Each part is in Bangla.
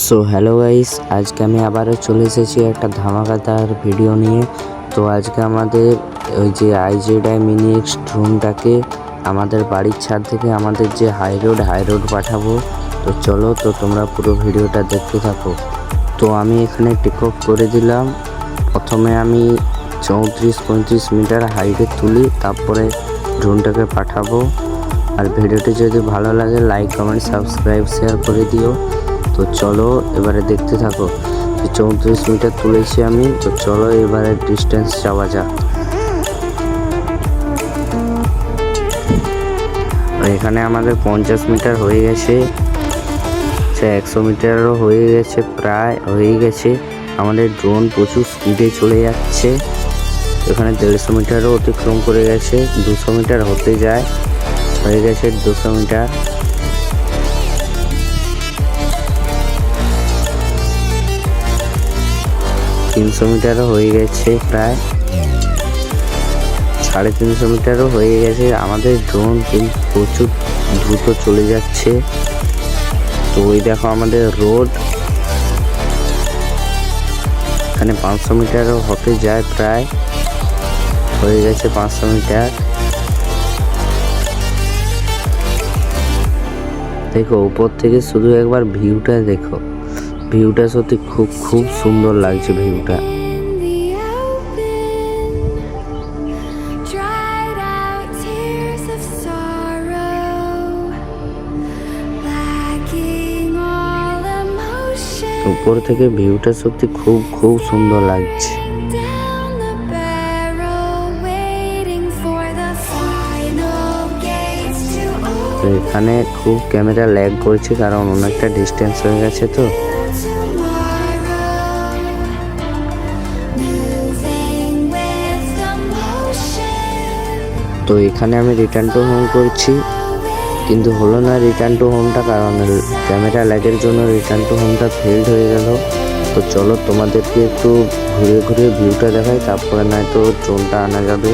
সো হ্যালো গাইস আজকে আমি আবারও চলে এসেছি একটা ধামাকাদার ভিডিও নিয়ে। তো আজকে আমাদের ওই যে আইজেডাই মিনি এক্স ড্রোনটাকে আমাদের বাড়ির ছাদ থেকে আমাদের যে হাই রোড হাই রোড পাঠাবো। তো চলো, তো তোমরা পুরো ভিডিওটা দেখতে থাকো। তো আমি এখানে টেক অফ করে দিলাম। প্রথমে আমি চৌত্রিশ পঁয়ত্রিশ মিটার হাইটে তুলি, তারপরে ড্রোনটাকে পাঠাবো। আর ভিডিওটি যদি ভালো লাগে লাইক কমেন্ট সাবস্ক্রাইব শেয়ার করে দিও। তো চলো এবারে দেখতে থাকো চৌত্রিশ মিটার তুলেছি আমি। তো চলো এবারে ডিস্টেন্স যাওয়া যাক। এখানে আমাদের পঞ্চাশ মিটার হয়ে গেছে। একশো মিটারও হয়ে গেছে, প্রায় হয়ে গেছে। আমাদের ড্রোন প্রচুর স্পিডে চলে যাচ্ছে। এখানে দেড়শো মিটারও অতিক্রম করে গেছে। দুশো মিটার হতে যায়। হয়ে গেছে দুশো মিটার। তিনশো মিটারও হয়ে গেছে প্রায়। সাড়ে তিনশো মিটারও হয়ে গেছে। আমাদের ড্রোন কিন্তু প্রচুর দ্রুত চলে যাচ্ছে। তো ওই দেখো আমাদের রোড এখানে পাঁচশো মিটারও হতে যায় প্রায়। হয়ে গেছে পাঁচশো মিটার। দেখো, উপর থেকে শুধু একবার ভিউটা দেখো। ভিউটা সত্যি খুব খুব সুন্দর লাগছে ভিউটা। উপর থেকে ভিউটা সত্যি খুব খুব সুন্দর লাগছে। তো এখানে খুব ক্যামেরা ল্যাগ করছে কারণ অনেকটা ডিস্টেন্স হয়ে গেছে তো. তো এখানে আমি রিটার্ন টু হোম করছি। কিন্তু হলো না রিটার্ন টু হোমটা কারণ ক্যামেরা ল্যাগের জন্য রিটার্ন টু হোমটা ফেল্ড হয়ে গেল। তো চলো তোমাদেরকে একটু ঘুরে ঘুরে ভিউটা দেখাই, তারপরে নয়তো ড্রোনটা আনা যাবে।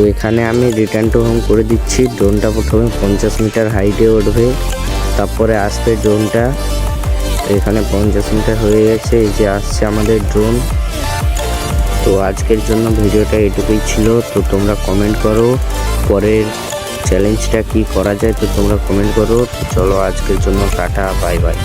তো এখানে আমি রিটার্ন টু হোম করে দিচ্ছি। ড্রোনটা প্রথমে পঞ্চাশ মিটার হাইটে উঠবে, তারপরে আসবে ড্রোনটা এখানে পঞ্চাশ মিটার হয়ে গেছে, এই যে আসছে আমাদের ড্রোন তো আজকের জন্য ভিডিওটা এটুকুই ছিল। তো তোমরা কমেন্ট করো, পরের চ্যালেঞ্জটা কি করা যায় তো তোমরা কমেন্ট করো। তো চলো আজকের জন্য টাটা বাই বাই